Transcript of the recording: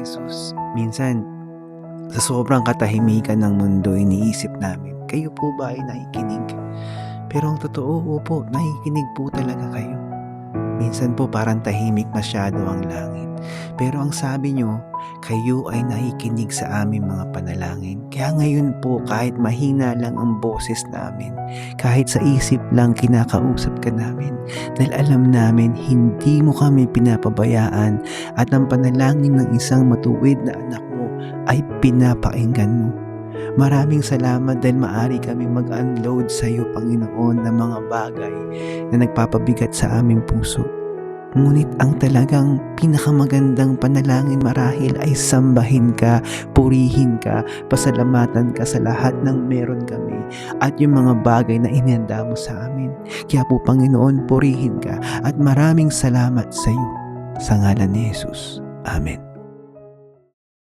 Jesus. Minsan, sa sobrang katahimikan ng mundo, iniisip namin, kayo po ba ay nakikinig? Pero ang totoo, opo, nakikinig po talaga kayo. Minsan po parang tahimik masyado ang langit. Pero ang sabi nyo, kayo ay nakikinig sa aming mga panalangin. Kaya ngayon po kahit mahina lang ang boses namin, kahit sa isip lang kinakausap ka namin, dahil alam namin hindi mo kami pinapabayaan at ang panalangin ng isang matuwid na anak mo ay pinapakinggan mo. Maraming salamat dahil maari kami mag-unload sa iyo, Panginoon, ng mga bagay na nagpapabigat sa aming puso. Ngunit ang talagang pinakamagandang panalangin marahil ay sambahin ka, purihin ka, pasalamatan ka sa lahat ng meron kami at yung mga bagay na inihanda mo sa amin. Kaya po Panginoon, purihin ka at maraming salamat sa iyo. Sa ngalan ni Jesus. Amen.